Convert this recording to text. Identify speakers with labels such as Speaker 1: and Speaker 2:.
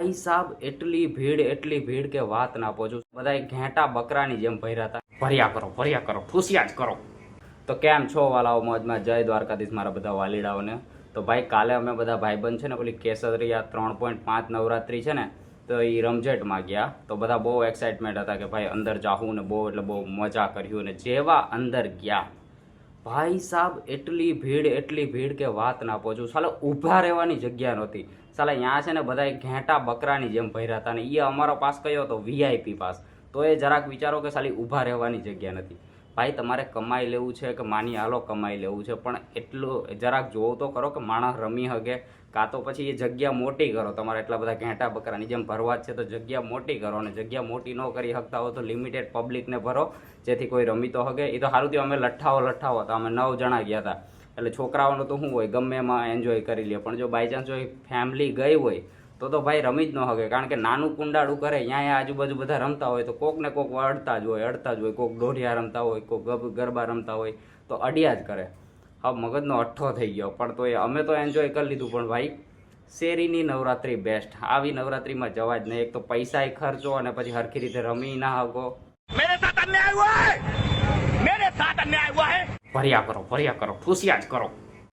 Speaker 1: ભાઈ સાહેબ એટલી ભીડ એટલી ભીડ કે વાત ના પહોંચું. બધા ઘેટા બકરાની જેમ ભર્યા હતા. ભર્યા કરો ભર્યા કરો ઠૂસિયા જ કરો. તો કેમ છો વાલાઓ મોજમાં? જય દ્વારકાધીશ મારા બધા વાલીડાઓને. તો ભાઈ, કાલે અમે બધા ભાઈબંધ છે ને, પેલી કેસરિયા ત્રણ પોઈન્ટ પાંચ નવરાત્રી છે ને, તો એ રમઝેટમાં ગયા. તો બધા બહુ એક્સાઇટમેન્ટ હતા કે ભાઈ, અંદર જાવું ને બહુ, એટલે બહુ મજા કર્યું ને જેવા અંદર ગયા. ભાઈ સાહેબ એટલી ભીડ એટલી ભીડ કે વાત ના પહોંચું. સાલે, ઊભા રહેવાની જગ્યા નહોતી. સાલે અહીંયા છે ને બધા ઘેંટા બકરાની જેમ ભર્યા હતા ને એ અમારો પાસ કયો હતો વીઆઈપી પાસ. તો એ જરાક વિચારો કે સાલી ઊભા રહેવાની જગ્યા નથી. ભાઈ, તમારે કમાઈ લેવું છે કે માની હાલો કમાઈ લેવું છે? પણ એટલું, જરાક જોવો તો કરો કે માણસ રમી શકે કાં તો પછી એ જગ્યા મોટી કરો. તમારે એટલા બધા ઘેંટા બકરાની જેમ ભરવા છે, તો જગ્યા મોટી કરો અને જગ્યા મોટી ન કરી શકતા હો તો લિમિટેડ પબ્લિકને ભરો. જેથી કોઈ રમી તો શકે એ તો સારું થયું, અમે લઠ્ઠાઓ લઠ્ઠાઓ હતા. અમે નવ જણા ગયા હતા. એટલે છોકરાઓનું તો શું હોય, ગમે એમાં એન્જોય કરી લે. પણ જો બાય ચાન્સ જો ફેમિલી ગઈ હોય તો તો ભાઈ રમી જ ન શકે કારણ કે નાનું કુંડાળું કરે ત્યાં આજુબાજુ બધા રમતા હોય તો કોક ને કોક અડતા જ હોય અડતા જ હોય કોક ઢોઢિયા રમતા હોય કોક ગરબા રમતા હોય તો અડ્યા જ કરે. હવે મગજનો અઠ્ઠો થઈ ગયો પણ તો એ અમે તો એન્જોય કરી લીધું પણ ભાઈ શેરીની નવરાત્રિ બેસ્ટ આવી નવરાત્રિમાં જવા જ નહીં એક તો પૈસા ખર્ચો અને પછી હરખી રીતે રમી ના
Speaker 2: હકો
Speaker 1: ભર્યા કરો ભર્યા કરો ફૂસ્યા જ કરો.